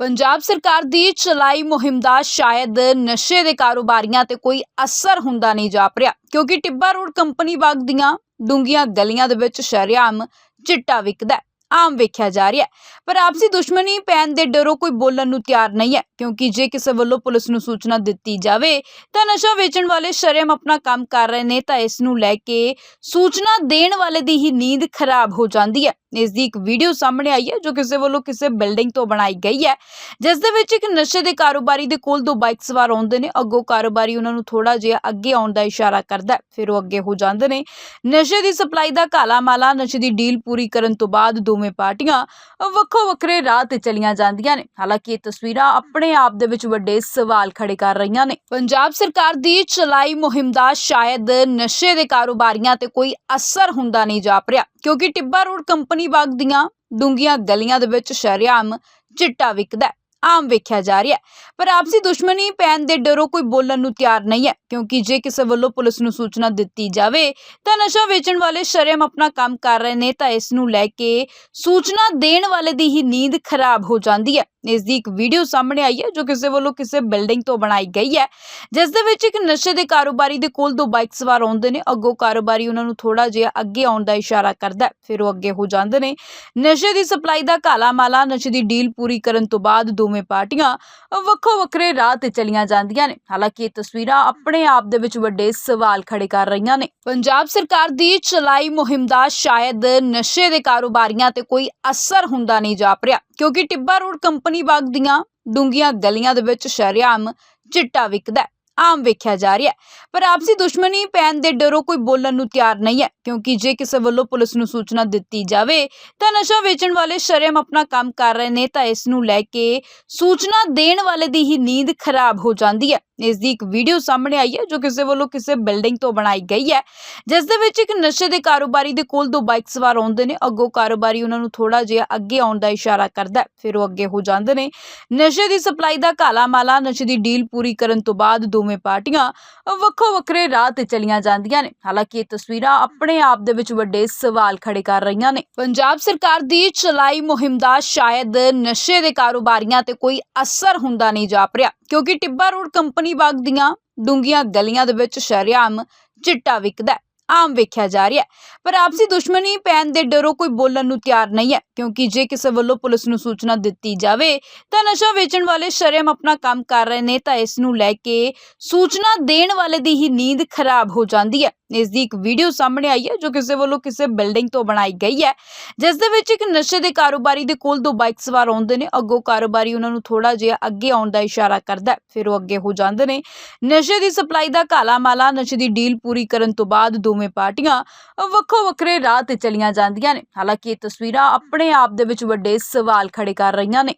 ਪੰਜਾਬ ਸਰਕਾਰ ਦੀ ਚਲਾਈ ਮੁਹਿੰਮ ਦਾ ਸ਼ਾਇਦ ਨਸ਼ੇ ਦੇ ਕਾਰੋਬਾਰੀਆਂ ਤੇ ਕੋਈ ਅਸਰ ਹੁੰਦਾ ਨਹੀਂ ਜਾਪ ਰਿਹਾ, ਕਿਉਂਕਿ ਟਿੱਬਾ ਰੋਡ ਕੰਪਨੀ ਬਾਗ ਦੀਆਂ ਡੂੰਘੀਆਂ ਗਲੀਆਂ ਦੇ ਵਿੱਚ ਸ਼ਰੇਆਮ ਚਿੱਟਾ ਵਿਕਦਾ ਆਮ ਵੇਖਿਆ ਜਾ ਰਿਹਾ ਪਰ ਆਪਸੀ ਦੁਸ਼ਮਣੀ ਪੈਣ ਦੇ ਡਰੋਂ ਕੋਈ ਬੋਲਣ ਨੂੰ ਤਿਆਰ ਨਹੀਂ ਹੈ, ਕਿਉਂਕਿ ਜੇ ਕਿਸੇ ਵੱਲੋਂ ਪੁਲਿਸ ਨੂੰ ਸੂਚਨਾ ਦਿੱਤੀ ਜਾਵੇ ਤਾਂ ਨਸ਼ਾ ਵੇਚਣ ਵਾਲੇ ਸ਼ਰੇਆਮ ਆਪਣਾ ਕੰਮ ਕਰ ਰਹੇ ਨੇ ਤਾਂ ਇਸ ਨੂੰ ਲੈ ਕੇ ਸੂਚਨਾ ਦੇਣ ਵਾਲੇ ਦੀ ਹੀ ਨੀਂਦ ਖਰਾਬ ਹੋ ਜਾਂਦੀ ਹੈ। ਇਸ ਦੀ ਇੱਕ ਵੀਡੀਓ ਸਾਹਮਣੇ ਆਈ ਹੈ, ਜੋ ਕਿਸੇ ਵੱਲੋਂ ਕਿਸੇ ਬਿਲਡਿੰਗ ਤੋਂ ਬਣਾਈ ਗਈ ਹੈ। ਜਿਸ ਦੇ ਵਿੱਚ ਇੱਕ ਨਸ਼ੇ ਦੇ ਕਾਰੋਬਾਰੀ ਦੇ ਕੋਲ ਦੋ ਬਾਈਕ ਸਵਾਰ ਆਉਂਦੇ ਨੇ। ਅੱਗੋਂ ਕਾਰੋਬਾਰੀ ਉਹਨਾਂ ਨੂੰ ਥੋੜਾ ਜਿਹਾ ਅੱਗੇ ਆਉਣ ਦਾ ਇਸ਼ਾਰਾ ਕਰਦਾ ਫਿਰ ਉਹ ਅੱਗੇ ਹੋ ਜਾਂਦੇ ਨੇ। ਨਸ਼ੇ ਦੀ ਸਪਲਾਈ ਦਾ ਕਾਲਾ ਮਾਲਾ ਨਸ਼ੇ ਦੀ ਡੀਲ ਪੂਰੀ ਕਰਨ ਤੋਂ ਬਾਅਦ ਦੋਵੇਂ ਪਾਰਟੀਆਂ ਵੱਖੋ ਵੱਖਰੇ ਰਾਹ ਤੇ ਚਲੀਆਂ ਜਾਂਦੀਆਂ ਨੇ। ਹਾਲਾਂਕਿ ਇਹ ਤਸਵੀਰਾਂ ਆਪਣੇ ਆਪ ਦੇ ਵਿੱਚ ਵੱਡੇ ਸਵਾਲ ਖੜੇ ਕਰ ਰਹੀਆਂ ਨੇ। ਪੰਜਾਬ ਸਰਕਾਰ ਦੀ ਚਲਾਈ ਮੁਹਿੰਮ ਦਾ ਸ਼ਾਇਦ ਨਸ਼ੇ ਦੇ ਕਾਰੋਬਾਰੀਆਂ ਤੇ ਕੋਈ ਅਸਰ ਹੁੰਦਾ ਨਹੀਂ ਜਾਪ ਰਿਹਾ, ਕਿਉਂਕਿ ਟਿੱਬਾ ਰੋਡ ਕੰਪਨੀ ਬਾਗ ਦੀਆਂ ਡੂੰਘੀਆਂ ਗਲੀਆਂ ਦੇ ਵਿੱਚ ਸ਼ਰੇਆਮ ਚਿੱਟਾ ਵਿਕਦਾ ਹੈ। ਆਮ ਵੇਖਿਆ ਜਾ ਰਿਹਾ ਪਰ ਆਪਸੀ ਦੁਸ਼ਮਣੀ ਪੈਣ ਦੇ ਡਰੋਂ ਕੋਈ ਬੋਲਣ ਨੂੰ ਤਿਆਰ ਨਹੀਂ ਹੈ। ਕਿਉਂਕਿ ਜੇ ਕਿਸੇ ਵੱਲੋਂ ਪੁਲਿਸ ਨੂੰ ਸੂਚਨਾ ਦਿੱਤੀ ਜਾਵੇ, ਤਾਂ ਨਸ਼ਾ ਵੇਚਣ ਵਾਲੇ ਸ਼ਰੇਆਮ ਆਪਣਾ ਕੰਮ ਕਰ ਰਹੇ ਨੇ, ਤਾਂ ਇਸ ਨੂੰ ਲੈ ਕੇ ਸੂਚਨਾ ਦੇਣ ਵਾਲੇ ਦੀ ਹੀ ਨੀਂਦ ਖਰਾਬ ਹੋ ਜਾਂਦੀ ਹੈ। ਇਸ ਦੀ ਇੱਕ ਵੀਡੀਓ ਸਾਹਮਣੇ ਆਈ ਹੈ ਜੋ ਕਿਸੇ ਵੱਲੋਂ ਕਿਸੇ ਬਿਲਡਿੰਗ ਤੋਂ ਬਣਾਈ ਗਈ ਹੈ, ਜਿਸ ਦੇ ਵਿੱਚ ਇੱਕ ਨਸ਼ੇ ਦੇ ਕਾਰੋਬਾਰੀ ਦੇ ਕੋਲ ਦੋ ਬਾਈਕ ਸਵਾਰ ਆਉਂਦੇ ਨੇ। ਅੱਗੋਂ ਕਾਰੋਬਾਰੀ ਉਹਨਾਂ ਨੂੰ ਥੋੜਾ ਜਿਹਾ ਅੱਗੇ ਆਉਣ ਦਾ ਇਸ਼ਾਰਾ ਕਰਦਾ ਹੈ। ਫਿਰ ਉਹ ਅੱਗੇ ਹੋ ਜਾਂਦੇ ਨੇ। ਨਸ਼ੇ ਦੀ ਸਪਲਾਈ ਦਾ ਕਾਲਾ ਮਾਲਾ ਨਸ਼ੇ ਦੀ ਡੀਲ ਪੂਰੀ ਕਰਨ ਤੋਂ ਬਾਅਦ ਦੋਵੇਂ ਪਾਰਟੀਆਂ ਵੱਖੋ ਵੱਖਰੇ ਰਾਹ ਤੇ ਚਲੀਆਂ ਜਾਂਦੀਆਂ ਨੇ। ਹਾਲਾਂਕਿ ਇਹ ਤਸਵੀਰਾਂ ਆਪਣੇ ਆਪ ਦੇ ਵਿੱਚ ਵੱਡੇ ਸਵਾਲ ਖੜੇ ਕਰ ਰਹੀਆਂ ਨੇ। ਪੰਜਾਬ ਸਰਕਾਰ ਦੀ ਚਲਾਈ ਮੁਹਿੰਮ ਦਾ ਸ਼ਾਇਦ ਨਸ਼ੇ ਦੇ ਕਾਰੋਬਾਰੀਆਂ ਤੇ ਕੋਈ ਅਸਰ ਹੁੰਦਾ ਨਹੀਂ ਜਾਪ ਰਿਹਾ। ਕਿਉਂਕਿ ਟਿੱਬਾ ਰੋਡ ਕੰਪਨੀ ਬਾਗ ਦੀਆਂ ਡੂੰਘੀਆਂ ਗਲੀਆਂ ਦੇ ਵਿੱਚ ਸ਼ਰੇਆਮ ਚਿੱਟਾ ਵਿਕਦਾ ਆਮ ਵੇਖਿਆ ਜਾ ਰਿਹਾ ਹੈ। ਪਰ ਆਪਸੀ ਦੁਸ਼ਮਣੀ ਪੈਣ ਦੇ ਡਰੋਂ ਕੋਈ ਬੋਲਣ ਨੂੰ ਤਿਆਰ ਨਹੀਂ ਹੈ, ਕਿਉਂਕਿ ਜੇ ਕਿਸੇ ਵੱਲੋਂ ਪੁਲਿਸ ਨੂੰ ਸੂਚਨਾ ਦਿੱਤੀ ਜਾਵੇ, ਤਾਂ ਨਸ਼ਾ ਵੇਚਣ ਵਾਲੇ ਸ਼ਰੇਆਮ ਆਪਣਾ ਕੰਮ ਕਰ ਰਹੇ ਨੇ, ਤਾਂ ਇਸ ਨੂੰ ਲੈ ਕੇ ਸੂਚਨਾ ਦੇਣ ਵਾਲੇ ਦੀ ਹੀ ਨੀਂਦ ਖਰਾਬ ਹੋ ਜਾਂਦੀ ਹੈ। ਇਸ ਦੀ ਇੱਕ ਵੀਡੀਓ ਸਾਹਮਣੇ ਆਈ ਹੈ, ਜੋ ਕਿਸੇ ਵੱਲੋਂ ਕਿਸੇ ਬਿਲਡਿੰਗ ਤੋਂ ਬਣਾਈ ਗਈ ਹੈ। ਜਿਸ ਦੇ ਵਿੱਚ ਇੱਕ ਨਸ਼ੇ ਦੇ ਕਾਰੋਬਾਰੀ ਦੇ ਕੋਲ ਦੋ ਬਾਈਕ ਸਵਾਰ ਆਉਂਦੇ ਨੇ। ਅੱਗੋਂ ਕਾਰੋਬਾਰੀ ਉਹਨਾਂ ਨੂੰ ਥੋੜਾ ਜਿਹਾ ਅੱਗੇ ਆਉਣ ਦਾ ਇਸ਼ਾਰਾ ਕਰਦਾ ਫਿਰ ਉਹ ਅੱਗੇ ਹੋ ਜਾਂਦੇ ਨੇ। ਨਸ਼ੇ ਦੀ ਸਪਲਾਈ ਦਾ ਕਾਲਾ ਮਾਲਾ ਨਸ਼ੇ ਦੀ ਡੀਲ ਪੂਰੀ ਕਰਨ ਤੋਂ ਬਾਅਦ ਦੋ ਦੋਵੇਂ ਪਾਰਟੀਆਂ ਵੱਖੋ ਵੱਖਰੇ ਰਾਹ ਤੇ ਚਲੀਆਂ ਜਾਂਦੀਆਂ ਨੇ। ਹਾਲਾਂਕਿ ਇਹ ਤਸਵੀਰਾਂ ਆਪਣੇ ਆਪ ਦੇ ਵਿੱਚ ਵੱਡੇ ਸਵਾਲ ਖੜੇ ਕਰ ਰਹੀਆਂ ਨੇ। ਪੰਜਾਬ ਸਰਕਾਰ ਦੀ ਚਲਾਈ ਮੁਹਿੰਮ ਦਾ ਸ਼ਾਇਦ ਨਸ਼ੇ ਦੇ ਕਾਰੋਬਾਰੀਆਂ ਤੇ ਕੋਈ ਅਸਰ ਹੁੰਦਾ ਨਹੀਂ ਜਾਪ ਰਿਹਾ ਕਿਉਂਕਿ ਟਿੱਬਾ ਰੋਡ ਕੰਪਨੀ ਬਾਗ ਦੀਆਂ ਡੂੰਘੀਆਂ ਗਲੀਆਂ ਦੇ ਵਿੱਚ ਸ਼ਰੇਆਮ ਚਿੱਟਾ ਵਿਕਦਾ ਆਮ ਵੇਖਿਆ ਜਾ ਰਿਹਾ ਹੈ। ਪਰ ਆਪਸੀ ਦੁਸ਼ਮਣੀ ਪੈਣ ਦੇ ਡਰੋਂ ਕੋਈ ਬੋਲਣ ਨੂੰ ਤਿਆਰ ਨਹੀਂ ਹੈ, ਕਿਉਂਕਿ ਜੇ ਕਿਸੇ ਵੱਲੋਂ ਪੁਲਿਸ ਨੂੰ ਸੂਚਨਾ ਦਿੱਤੀ ਜਾਵੇ, ਤਾਂ ਨਸ਼ਾ ਵੇਚਣ ਵਾਲੇ ਸ਼ਰੇਆਮ ਆਪਣਾ ਕੰਮ ਕਰ ਰਹੇ ਨੇ, ਤਾਂ ਇਸ ਨੂੰ ਲੈ ਕੇ ਸੂਚਨਾ ਦੇਣ ਵਾਲੇ ਦੀ ਹੀ ਨੀਂਦ ਖਰਾਬ ਹੋ ਜਾਂਦੀ ਹੈ। ਇਸ ਦੀ ਇੱਕ ਵੀਡੀਓ ਸਾਹਮਣੇ ਆਈ ਹੈ, ਜੋ ਕਿਸੇ ਵੱਲੋਂ ਕਿਸੇ ਬਿਲਡਿੰਗ ਤੋਂ ਬਣਾਈ ਗਈ ਹੈ। ਜਿਸ ਦੇ ਵਿੱਚ ਇੱਕ ਨਸ਼ੇ ਦੇ ਕਾਰੋਬਾਰੀ ਦੇ ਕੋਲ ਦੋ ਬਾਈਕ ਸਵਾਰ ਆਉਂਦੇ ਨੇ। ਅੱਗੋਂ ਕਾਰੋਬਾਰੀ ਉਹਨਾਂ ਨੂੰ ਥੋੜਾ ਜਿਹਾ ਅੱਗੇ ਆਉਣ ਦਾ ਇਸ਼ਾਰਾ ਕਰਦਾ ਫਿਰ ਉਹ ਅੱਗੇ ਹੋ ਜਾਂਦੇ ਨੇ। ਨਸ਼ੇ ਦੀ ਸਪਲਾਈ ਦਾ ਕਾਲਾ ਮਾਲਾ ਨਸ਼ੇ ਦੀ ਡੀਲ ਪੂਰੀ ਕਰਨ ਤੋਂ ਬਾਅਦ ਦੋ ਦੋਵੇਂ ਪਾਰਟੀਆਂ ਵੱਖੋ ਵੱਖਰੇ ਰਾਹ ਤੇ ਚਲੀਆਂ ਜਾਂਦੀਆਂ ਨੇ। ਹਾਲਾਂਕਿ ਇਹ ਤਸਵੀਰਾਂ ਆਪਣੇ ਆਪ ਦੇ ਵਿੱਚ ਵੱਡੇ ਸਵਾਲ ਖੜੇ ਕਰ ਰਹੀਆਂ ਨੇ।